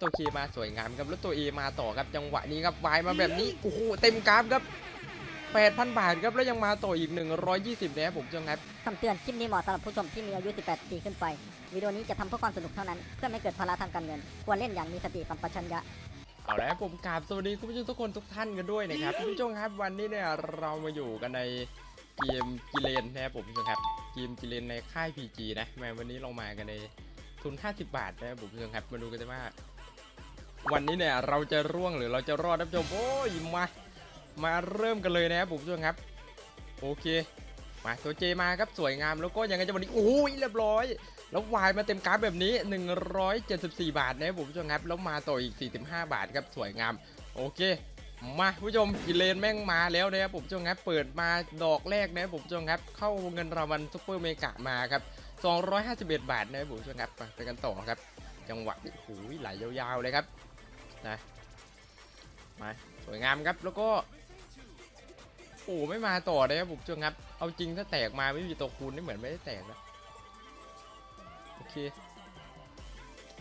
ตัวเคมาสวยงามครับแล้วตัวเอมาต่อครับจังหวะนี้ครับวายมาแบบนี้โอ้โหเต็มกราฟครับ8,000 บาทครับแล้วยังมาต่ออีก 120นะครับผมจังครับคำเตือนคลิปนี้เหมาะสำหรับผู้ชมที่มีอายุ 18 ปีขึ้นไป วิดีโอนี้จะทำเพื่อความสนุกเท่านั้น เพื่อไม่เกิดภาระทางการเงิน ควรเล่นอย่างมีสติสัมปชัญญะเอาละครับผมกราบสวัสดีคุณผู้ชมทุกคนทุกท่านกันด้วยนะครับคุณผู้ชมครับวันนี้เนี่ยเรามาอยู่กันในเกมกิเลนนะครับผมผู้ชมครับเกมกิเลนในค่าย PG นะแม้วันนี้เรามากันในทุน 50 บาทนะครับผมผู้ชมครับมาดูกันว่า วันนี้เนี่ยเราจะร่วงหรือเราจะรอดนะผู้ชมโอ้ยมา มาเริ่มกันเลยนะครับผมผู้ชมครับ โอเค มาตัวเจมาครับสวยงามแล้วก็ยังไงจะวันนี้โอ้ยเรียบร้อย แล้ววายมาเต็มกราฟแบบนี้ 174 บาทนะครับผมผู้ชมครับแล้วมาต่ออีก 45 บาทครับสวยงาม โอเคมาผู้ชมกิเลนแม่งมาแล้วนะครับผมผู้ชมครับเปิดมาดอกแรกนะครับผมผู้ชมครับเข้าเงินรางวัลซุปเปอร์เมกะมาครับ251 บาทนะครับผมผู้ชมครับไปกันต่อครับ จังหวะโอ้โหไหลยาวๆเลยครับ นะมาสวยงามครับแล้วก็โอ้ไม่มาต่อเลยครับผมผู้ชมครับ เอาจริงถ้าแตกมาไม่มีตัวคูณนี่เหมือนไม่ได้แตกนะโอเค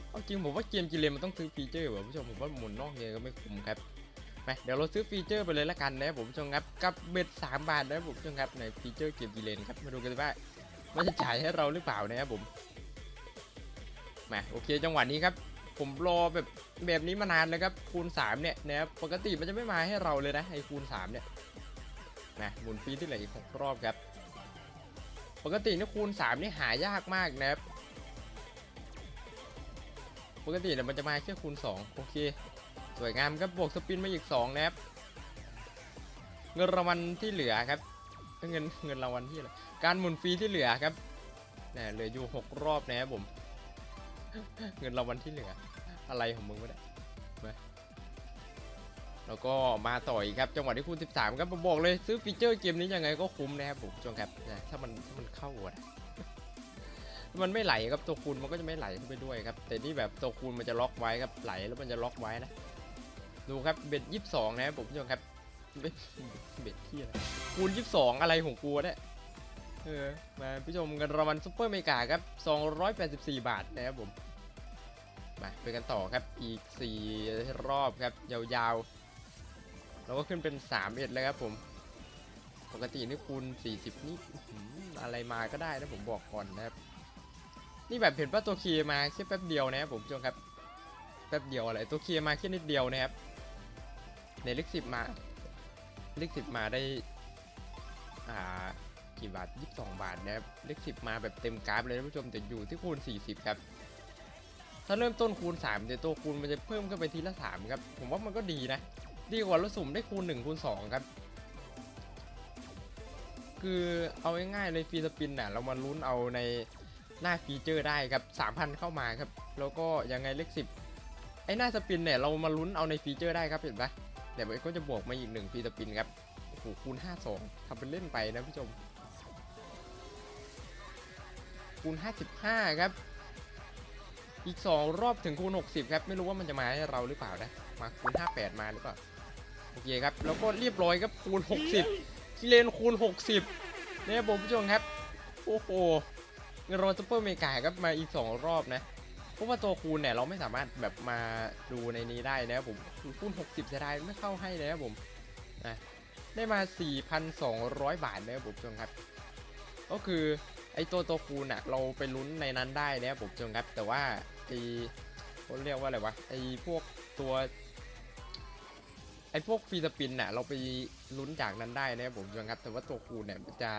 เอาจริงผมว่าเกมกิเลนมันต้องซื้อฟีเจอร์ว่ะผู้ชมผมว่าหมุนนอกเกมก็ไม่คุ้มครับไปเดี๋ยวเราซื้อฟีเจอร์ไปเลยละกันนะครับผมผู้ชมครับกับเบ็ดสามบาทนะครับผมผู้ชมครับในฟีเจอร์เกมกิเลนครับมาดูกันว่ามันจะจ่ายให้เราหรือเปล่านะครับผมมาโอเคจังหวะนี้ครับ ผมรอแบบแบบนี้มานานแล้วครับคูณ 3 เนี่ยนะครับปกติมันจะไม่มาให้เราเลยนะไอ้คูณ 3 เนี่ยนะหมุนฟรีที่เหลืออีกหกรอบครับ ปกตินี่คูณ 3 นี่หายากมากนะครับปกติเนี่ยมันจะมาแค่คูณ 2 โอเค สวยงามครับบวกสปินมาอีก 2 นะครับ เงินรางวัลที่เหลือครับเงินเงินรางวัลที่อะไรการหมุนฟรีที่เหลือครับเนี่ยเหลืออยู่ 6 รอบนะครับผม เงินรางวัลที่เหลืออะไรของมึงวะเนี่ยแล้วก็มาต่ออีกครับจังหวะที่คูณ13ครับผมบอกเลยซื้อฟีเจอร์เกมนี้ยังไงก็คุ้มนะครับผมจงครับนะถ้ามันถ้ามันเข้าอะนะมันไม่ไหลครับตัวคูณมันก็จะไม่ไหลเข้าไปด้วยครับ แต่นี่แบบตัวคูณมันจะล็อกไว้ครับไหลแล้วมันจะล็อกไว้นะดูครับเบ็ดยี่สิบสองนะครับผมผู้ชมครับเบ็ดเที่อะไรคูณยี่สิบสองอะไรของกูเนี่ย เออมาผู้ชมกันรางวัลซุปเปอร์เมกาครับสองร้อยแปดสิบสี่บาทนะครับผม มาไปกันต่อครับอีกสี่รอบครับ ยาวๆ เราก็ขึ้นเป็นสามเอ็ดแล้วครับผม ปกตินี่คูณ 40 นี่อื้อหืออะไรมาก็ได้นะผมบอกก่อนนะครับ นี่แบบเห็นว่าตัวเคมาแค่แป๊บเดียวนะครับผมผู้ชมครับ แป๊บเดียวอะไรตัวเคมาแค่นิดเดียวนะครับ ในเลขสิบมาเลขสิบมาได้ อ่า กี่บาทยี่สิบสองบาทนะครับเลขสิบมาแบบเต็มกราฟเลยนะผู้ชมแต่อยู่ที่คูณสี่สิบครับ ถ้าเริ่มต้นคูณสามแต่ตัวคูณมันจะเพิ่มขึ้นไปทีละสามครับ ผมว่ามันก็ดีนะ ดีกว่าเราสุ่มได้คูณหนึ่งคูณสองครับ คือเอาง่ายๆเลยฟรีสปินน่ะเรามาลุ้นเอาในหน้าฟีเจอร์ได้ครับ 3,000 เข้ามาครับ แล้วก็ยังไงเลข 10 ไอ้หน้าสปินเนี่ยเรามาลุ้นเอาในฟีเจอร์ได้ครับเห็นปะเดี๋ยวก็จะบวกมาอีกหนึ่งฟรีสปินครับโอ้โหคูณ 52ทำเป็นเล่นไปนะผู้ชม คูณ 55 ครับ อีก 2 รอบถึงคูณ 60 ครับ ไม่รู้ว่ามันจะมาให้เราหรือเปล่านะ มาคูณ 58 มาหรือเปล่า โอเคครับ แล้วก็เรียบร้อยครับคูณ 60กิเลนคูณ 60เนี่ยผมผู้ชมครับ โอ้โหรางวัลซุปเปอร์เมกาครับมาอีก 2 รอบนะเพราะว่าตัวคูณเนี่ยเราไม่สามารถแบบมาดูในนี้ได้นะครับผมคูณ 60เสียดายไม่เข้าให้นะครับผมนะได้มา 4,200 บาทนะครับผมผู้ชมครับ ก็คือ ไอตัวตัวคูณอะเราไปลุ้นในนั้นได้นะครับผมผู้ชมครับ แต่ว่าไอเขาเรียกว่าอะไรวะไอพวกตัวไอพวกฟรีสปินน่ะเราไปลุ้นจากนั้นได้นะครับผมผู้ชมครับ แต่ว่าตัวคูณเนี่ยจะ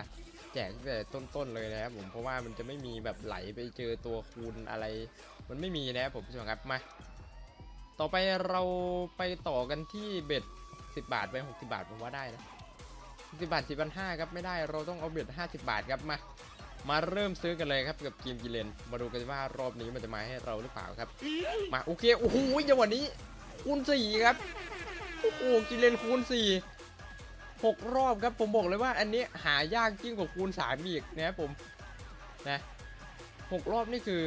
แจกแต่ต้นๆเลยนะครับผมเพราะว่ามันจะไม่มีแบบไหลไปเจอตัวคูณอะไร มันไม่มีนะครับผมผู้ชมครับมา ต่อไปเราไปต่อกันที่เบ็ด10 บาทไป60 บาทผมว่าได้นะ10บาท4 5 0 0ครับไม่ได้เราต้องเอาเบ็ด50 บาทครับมา มาเริ่มซื้อกันเลยครับกับเกมกิเลน มาดูกันว่ารอบนี้มันจะมาให้เราหรือเปล่าครับ มาโอเคโอ้โหจังหวะนี้คูณ4ครับโอ้โหกิเลนคูณ4หกรอบครับผมบอกเลยว่าอันนี้หายากยิ่งกว่าคูณสามอีกนะครับผมนะหกรอบนี่คือ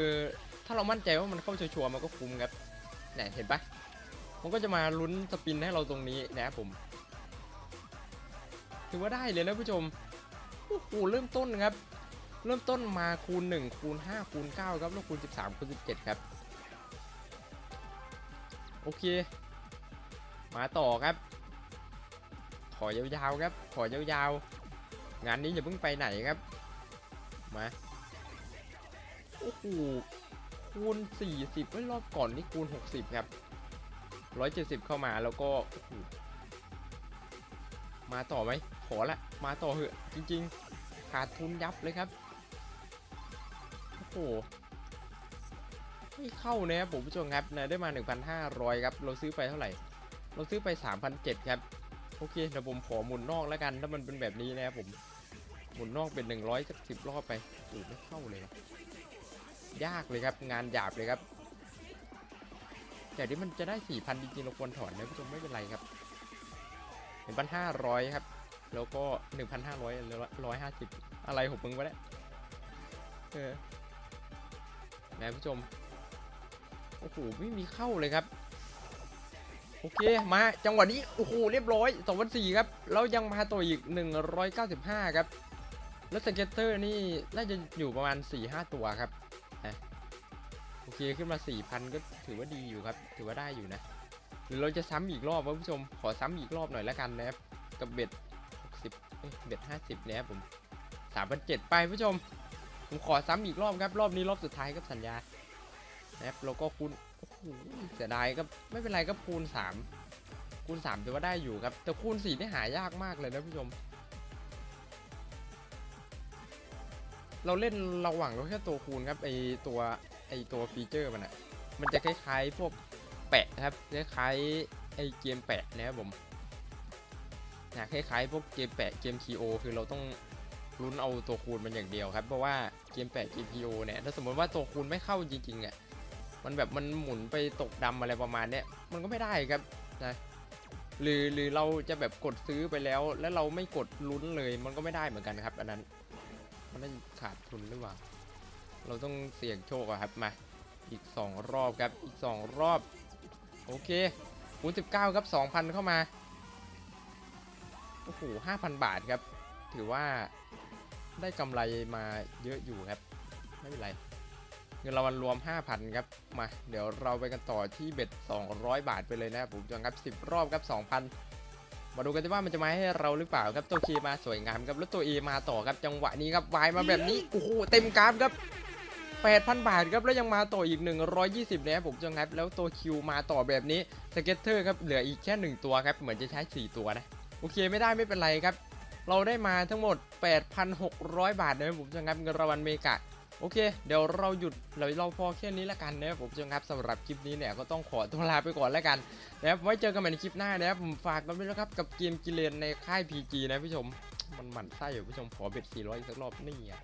ถ้าเรามั่นใจว่ามันเข้าชัวร์มันก็คุ้มครับเนี่ยเห็นปะมันก็จะมาลุ้นสปินให้เราตรงนี้นะครับผมถือว่าได้เลยนะผู้ชมโอ้โหเริ่มต้นครับ เริ่มต้นมาคูณ 1 คูณ 5 คูณ 9 ครับ แล้วคูณ 13 คูณ 17 ครับ โอเค มาต่อครับ ขอยาวๆครับ ขอยาวๆ งานนี้อย่าเพิ่งไปไหนครับ มา โอ้โห คูณ 40ไว้ยรอบก่อนนี่คูณ 60 ครับ 170 เข้ามาแล้วก็โอ้โหมาต่อไหม ขอละ มาต่อเหอะ จริง ๆ ขาดทุนยับเลยครับ หไม่เข้านะครับผมผู้ชมครับนะได้มา 1,500 ครับ เราซื้อไปเท่าไหร่ เราซื้อไป 3,700 ครับ โอเคเดี๋ยวผมขอหมุนนอกแล้วกัน ถ้ามันเป็นแบบนี้นะครับผม หมุนนอกเป็น 100สักสิบรอบไปโอ้ไม่เข้าเลย ยากเลยครับ งานหยาบเลยครับ แต่ที่มันจะได้ 4,000 จริงๆเราควรถอนนะผู้ชมไม่เป็นไรครับ 1,500 ครับ แล้วก็ 1,500แล้ว150 อะไรของมึงวะเนี่ยเออ นะผู้ชม โอ้โห ไม่มีเข้าเลยครับ โอเค มาจังหวะนี้ โอ้โห เรียบร้อย2 0 0ครับ แล้วยังมาตัวอีก 195 ครับ แล้วสเก็ตเตอร์นี่ น่าจะอยู่ประมาณ 4-5 ตัวครับนะโอเค ขึ้นมา 4,000 ก็ถือว่าดีอยู่ครับ ถือว่าได้อยู่นะ หรือเราจะซ้ำอีกรอบวะผู้ชม ขอซ้ำอีกรอบหน่อยแล้วกันนะครับ กับเบ็ด60เบ็ด50นะครับผม3,700ไปผู้ชม ผมขอซ้ำอีกรอบครับ รอบนี้รอบสุดท้ายครับสัญญานะครับแล้วก็คูณโอ้โหเสียดายครับไม่เป็นไรครับคูณ3คูณ3ถือว่าได้อยู่ครับ แต่คูณ4นี่หายากมากเลยนะผู้ชม เราเล่นเราหวังเราแค่ตัวคูณครับไอตัวไอตัวฟีเจอร์มันอะมันจะคล้ายๆพวกแปะครับคล้ายๆไอเกมแปะนะครับผมนะคล้ายๆพวกเกมแปะเกม TO คือเราต้อง ลุ้นเอาตัวคูณมันอย่างเดียวครับเพราะว่าเกมแปะเกม TO เนี่ยถ้าสมมติว่าตัวคูณไม่เข้าจริงๆอะมันแบบมันหมุนไปตกดำอะไรประมาณเนี้ยมันก็ไม่ได้ครับนะหรือหรือเราจะแบบกดซื้อไปแล้ว แล้วเราไม่กดลุ้นเลยมันก็ไม่ได้เหมือนกันครับ อันนั้นมันน่าขาดทุนหรือเปล่าเราต้องเสี่ยงโชคอะครับมาอีก 2 รอบครับอีก 2 รอบ โอเคคูณ19 ครับ 2,000 เข้ามาโอ้โห5,000 บาทครับ ถือว่า ได้กำไรมาเยอะอยู่ครับ ไม่เป็นไร เงินรางวัลรวม 5,000 ครับ มา เดี๋ยวเราไปกันต่อที่เบ็ด 200 บาทไปเลยนะครับผมจังครับ 10 รอบครับ 2,000 มาดูกันดีว่ามันจะมาให้เราหรือเปล่าครับตัวเคมาสวยงามครับแล้วตัว A มาต่อครับจังหวะนี้ครับวายมาแบบนี้โอ้โหเต็มกราฟครับ8,000 บาทครับแล้วยังมาต่ออีก 120นะครับผมจังครับแล้วตัวคิวมาต่อแบบนี้สเก็ตเตอร์ครับเหลืออีกแค่ 1 ตัวครับเหมือนจะใช้ 4 ตัวนะโอเคไม่ได้ไม่เป็นไรครับ เราได้มาทั้งหมด 8,600 บาทนะครับผมจะงครับเงินรางวัลเมกะโอเค เดี๋ยวเราหยุดเราเราพอแค่นี้ละกันนะครับผมจะงครับสำหรับคลิปนี้เนี่ยก็ต้องขอตัวลาไปก่อนแล้วกันนะครับไว้เจอกันใหม่ในคลิปหน้านะครับผมฝากกันด้วยนะครับกับเกมกิเลนในค่าย PG นะผู้ชม มันหมั่นไส้อยู่ผู้ชมขอเบ็ด400อีกสักรอบนี่อะ